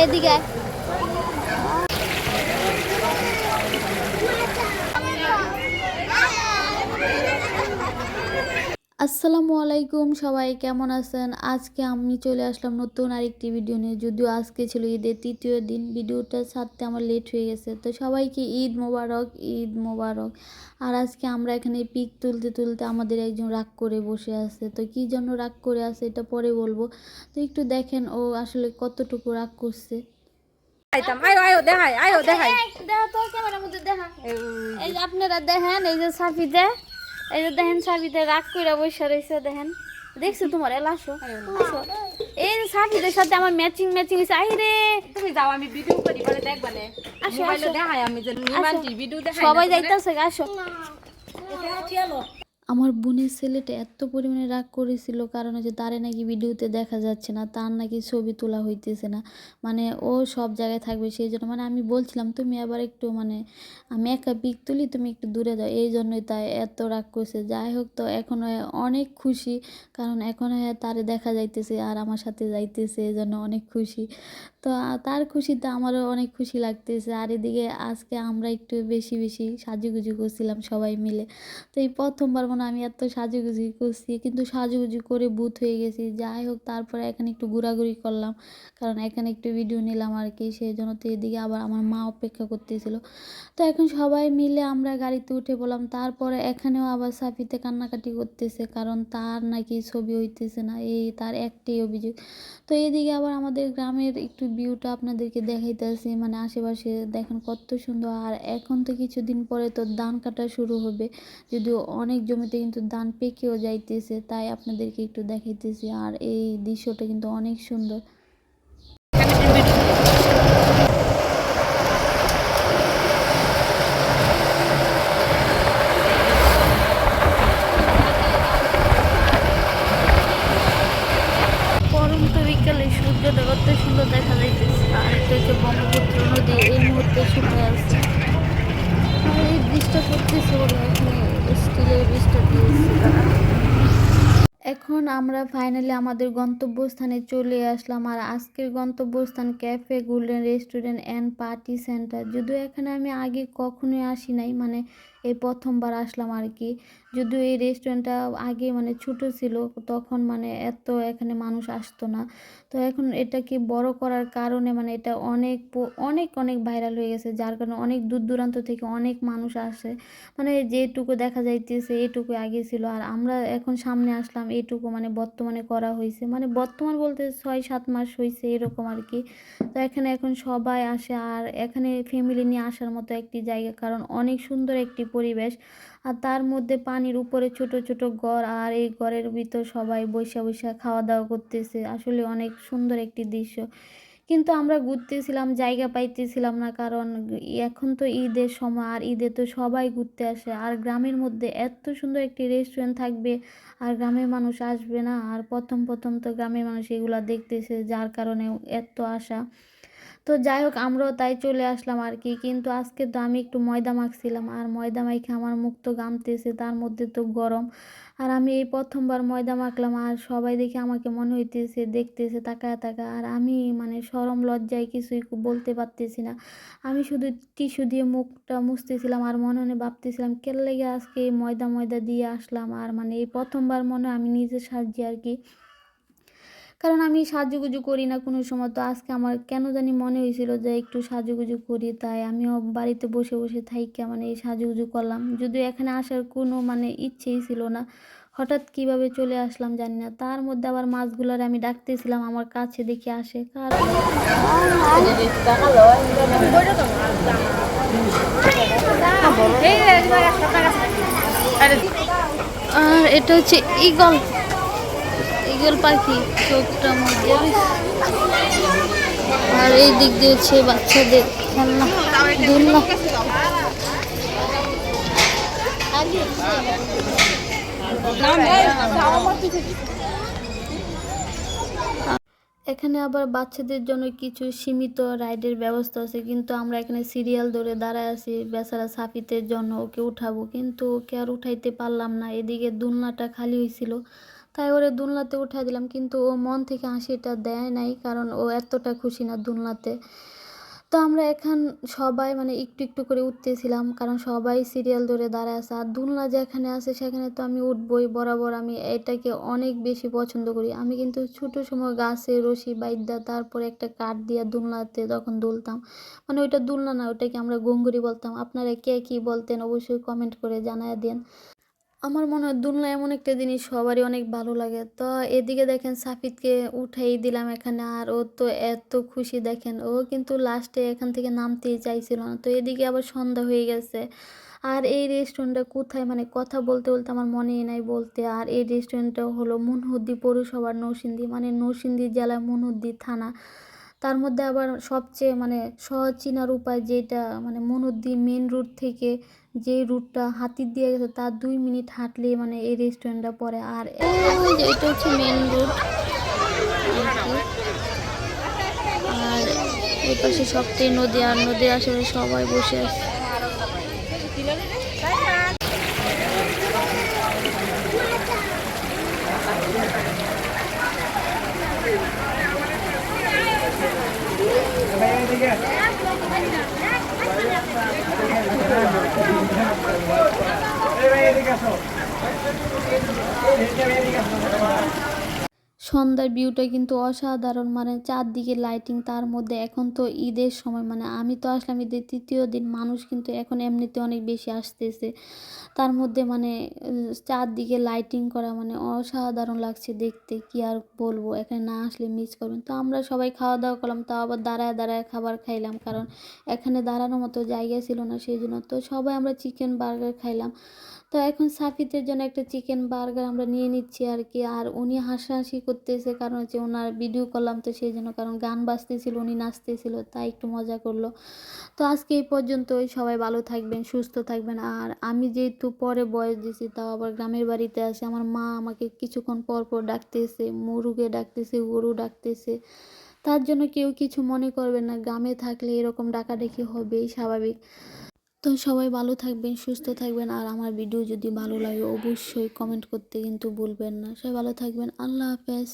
এদিকে আসসালামু আলাইকুম সবাই কেমন আছেন? আজকে আমি চলে আসলাম নতুন আরেকটি ভিডিও নিয়ে। যদিও আজকে ছিল ঈদের তৃতীয় দিন ভিডিওটা ছাড়তে আমার লেট হয়ে গেছে। তো সবাইকে ঈদ মোবারক ঈদ মোবারক। আর আজকে আমরা এখানে পিক তুলতে তুলতে আমাদের একজন রাগ করে বসে আছে। তো কী জন্য রাগ করে আছে এটা পরে বলব। তো একটু দেখেন ও আসলে কতটুকু রাগ করছে। আইতাম আয়ো আয়ো দেখাই আয়ো দেখাই। দেখা তো ক্যামেরার মধ্যে দেখা এই যে আপনারা দেখেন এই যে সাফিতে এই যে দেখেন সাবিতে রাগ করে বসে রয়েছে দেখেন। দেখছ তোমার? এলা আসো। এই যে সাবিদের সাথে আমার ম্যাচিং ম্যাচিং হয়েছে আই রে তুমি যাও আমি ভিডিও করি পরে দেখবানে আসো, আসো। দেখাই আমি যে নিমানটি ভিডিও দেখাই সবাই যাইতাছে আসো। আমার বোনের ছেলেটা এত পরিমাণে রাগ করেছিল কারণ হচ্ছে তারে নাকি ভিডিওতে দেখা যাচ্ছে না, তার নাকি ছবি তোলা হইতেছে না। মানে ও সব জায়গায় থাকবে সেই জন্য মানে আমি বলছিলাম, তুমি আবার একটু মানে আমি একা পিক তুলি, তুমি একটু দূরে যাও। এই জন্যই তাই এত রাগ করছে। যাই হোক তো, এখন অনেক খুশি, কারণ এখন হ্যাঁ তারে দেখা যাইতেছে আর আমার সাথে যাইতেছে এই জন্য অনেক খুশি। তো তার খুশিতে আমারও অনেক খুশি লাগতেছে। আর এদিকে আজকে আমরা একটু বেশি বেশি সাজুগুজু করছিলাম সবাই মিলে। তো এই প্রথমবার আমি এত সাজুগুজি করছি, কিন্তু সাজুগুজু করে বুথ হয়ে গেছি। যাই হোক, তারপরে এখানে একটু ঘোরাঘুরি করলাম, কারণ এখানে একটু ভিডিও নিলাম আর কি সেই জন্য তো এদিকে আবার আমার মা অপেক্ষা করতেছিল। তো এখন সবাই মিলে আমরা গাড়িতে উঠে বললাম তারপরে এখানেও আবার সাফিতে কান্নাকাটি করতেছে, কারণ তার নাকি ছবি হইতেছে না, এই তার একটাই অভিযোগ। তো এদিকে আবার আমাদের গ্রামের একটু ভিউটা আপনাদেরকে দেখাইতেছি মানে আশেপাশে দেখেন কত সুন্দর, আর এখন তো কিছুদিন পরে তো ধান কাটা শুরু হবে, যদিও অনেক জমিতে কিন্তু ধান পেকেও যাইতেছে, তাই আপনাদেরকে একটু দেখাইতেছি। আর এই দৃশ্যটা কিন্তু অনেক সুন্দর পরন্ত বিকালে সূর্যটা কত সুন্দর দেখা যাইতেছে আর এটা হচ্ছে ব্রহ্মপুত্র নদী এই মুহূর্তে শুকিয়ে আছে আর এই ব্রিজটা করতেছে বলে এখানে স্টিলের ব্রিজটা দিয়েছে তারা এখন আমরা ফাইনালি আমাদের গন্তব্যস্থানে চলে আসলাম আর আজকের গন্তব্যস্থান cafe golden restaurant and party centre যদিও এখানে আমি আগে কখনোই আসি নাই মানে এই প্রথমবার আসলাম আর কি যদিও এই রেস্টুরেন্টটা আগে মানে ছোটো ছিল, তখন মানে এত এখানে মানুষ আসতো না। তো এখন এটাকে বড় করার কারণে মানে এটা অনেক অনেক অনেক ভাইরাল হয়ে গেছে। যার কারণে অনেক দূর দূরান্ত থেকে অনেক মানুষ আসে। মানে যেটুকু দেখা যাইতেছে এইটুকু আগে ছিল। আর আমরা এখন সামনে আসলাম এইটুকু মানে বর্তমানে করা হয়েছে মানে বর্তমান বলতে ছয়, সাত মাস হয়েছে এরকম আর কি তো এখানে এখন সবাই আসে। আর এখানে ফ্যামিলি নিয়ে আসার মতো একটি জায়গা, কারণ অনেক সুন্দর একটি পরিবেশ। আর তার মধ্যে পানির উপরে ছোট ছোট ঘর আর এই ঘরের ভিতর সবাই বৈশা বৈশা খাওয়া দাওয়া করতেছে। আসলে অনেক সুন্দর একটি দৃশ্য। কিন্তু আমরা ঘুরতেছিলাম, জায়গা পাইতেছিলাম না কারণ এখন তো ঈদের সময় আর ঈদে তো সবাই ঘুরতে আসে। আর গ্রামের মধ্যে এত সুন্দর একটি রেস্টুরেন্ট থাকবে আর গ্রামের মানুষ আসবে না। আর প্রথম প্রথম তো গ্রামের মানুষ এগুলা দেখতেছে যার কারণে এত আশা। তো যাই হোক আমরাও তাই চলে আসলাম আর কি কিন্তু আজকে তো আমি একটু ময়দা মাখছিলাম আর ময়দা মাইখে আমার মুখ তো গামতেছে, তার মধ্যে তো গরম। আর আমি এই প্রথমবার ময়দা মাখলাম আর সবাই দেখে আমাকে মনে হইতেছে, দেখতেছে, তাকায় তাকা আর আমি মানে সরম লজ্জায় কিছুই বলতে পারতেছি না। আমি শুধু টিস্যু দিয়ে মুখটা মুছতেছিলাম আর মনে মনে ভাবতেছিলাম কেন লেগে আজকে ময়দা ময়দা দিয়ে আসলাম? আর মানে এই প্রথমবার মনে আমি নিজে সাজি আর কি কারণ আমি সাজুগুজু করি না কোনো সময়। তো আজকে আমার কেন জানি মনে হয়েছিল যে একটু সাজুগুজু করি, তাই আমিও বাড়িতে বসে বসে থাইকা মানে সাজুগুজু করলাম। যদিও এখানে আসার কোনো মানে ইচ্ছেই ছিল না। হঠাৎ কীভাবে চলে আসলাম জানি না। তার মধ্যে আবার মাছগুলোর আমি ডাকতেছিলাম, আমার কাছে দেখে আসে। কারণ আর এটা হচ্ছে ইগল ইগল পাখি, চোখটা মধ্যে আর এই দিক দিয়ে হচ্ছে বাচ্চাদের খেলনা, দোলনা। এখানে আবার বাচ্চাদের জন্য কিছু সীমিত রাইডের ব্যবস্থা আছে, কিন্তু আমরা এখানে সিরিয়াল ধরে দাঁড়ায় আছি, বেচারা সাফিতের জন্য ওকে উঠাবো, কিন্তু ওকে আর উঠাইতে পারলাম না। এদিকে দুলনাটা খালি হয়েছিল তাই ওরে দুলনাতে উঠাই দিলাম, কিন্তু ও মন থেকে হাসিটা দেয় নাই, কারণ ও এতটা খুশি না দুলনাতে। তো আমরা এখন সবাই মানে একটু একটু করে উঠতেছিলাম, কারণ সবাই সিরিয়াল ধরে দাঁড়ায় আছে, আর দুলনা যেখানে আছে সেখানে তো আমি উঠবই বরাবর, আমি এটাকে অনেক বেশি পছন্দ করি। আমি কিন্তু ছোটো সময় গাছে রশি বাইদ্যা, তারপরে একটা কাঠ দিয়ে দুলনাতে তখন দুলতাম। মানে ওইটা দুলনা না ওটাকে আমরা গঙ্গুরি বলতাম। আপনারা কে কী বলতেন অবশ্যই কমেন্ট করে জানায় দেন আমার মনে হয় দুলনা এমন একটা জিনিস সবারই অনেক ভালো লাগে। তো এদিকে দেখেন সাফিদকে উঠাই দিলাম এখানে আর ও তো এত খুশি দেখেন। ও কিন্তু লাস্টে এখান থেকে নামতেই চাইছিল না। তো এদিকে আবার সন্ধ্যা হয়ে গেছে। আর এই রেস্টুরেন্টটা কোথায়? মানে কথা বলতে বলতে আমার মনেই নাই বলতে। আর এই রেস্টুরেন্টটা হলো মুনহুদ্দি পৌরসভার নরসিংদী মানে নরসিংদী জেলার মুনহুদ্দি থানা। তার মধ্যে আবার সবচেয়ে মানে সহজ চিনার উপায় যেটা মানে মনুদ্দি মেন রুট থেকে যে রুটটা হাতি দিয়ে গেছে, তার দুই মিনিট হাঁটলেই মানে এই রেস্টুরেন্টটা পড়ে আর এটা হচ্ছে মেন রুট আর এই পাশে সবটাই নদী, আর নদীর আশেপাশে সবাই বসে আছে। Sabay, sige. সন্ধ্যার ভিউটা কিন্তু অসাধারণ। মানে চারদিকে লাইটিং তার মধ্যে এখন তো ঈদের সময় মানে আমি তো আসলাম ঈদের তৃতীয় দিন, মানুষ কিন্তু এখন এমনিতে অনেক বেশি আসতেছে। তার মধ্যে মানে চারদিকে লাইটিং করা মানে অসাধারণ লাগছে দেখতে, কি আর বলব? এখানে না আসলে মিস করবেন তো আমরা সবাই খাওয়া দাওয়া করলাম, তাও আবার দাঁড়ায় দাঁড়ায় খাবার খাইলাম, কারণ এখানে দাঁড়ানোর মতো জায়গা ছিল না, সেই জন্য তো সবাই আমরা চিকেন বার্গার খাইলাম। তো এখন সাফিতের জন্য একটা চিকেন বার্গার আমরা নিয়ে নিচ্ছি আর কি আর উনি হাসাহাসি করতেছে কারণ হচ্ছে ওনার ভিডিও করলাম তো সেই জন্য কারণ গান বাজতেছিল, উনি নাচতেছিল, তাই একটু মজা করল। তো আজকে এই পর্যন্তই, সবাই ভালো থাকবেন, সুস্থ থাকবেন। আর আমি যেহেতু পরে বয়স দিয়েছি, তাও আবার গ্রামের বাড়িতে আছে আমার মা আমাকে কিছুক্ষণ পর পর ডাকতেছে, মুরুগে ডাকতেছে, গরু ডাকতেছে। তার জন্য কেউ কিছু মনে করবে না, গ্রামে থাকলে এরকম ডাকাডাকি হবেই স্বাভাবিক। তো সবাই ভালো থাকবেন, সুস্থ থাকবেন। আর আমার ভিডিও যদি ভালো লাগে, অবশ্যই কমেন্ট করতে কিন্তু ভুলবেন না। সবাই ভালো থাকবেন। আল্লাহ হাফেজ।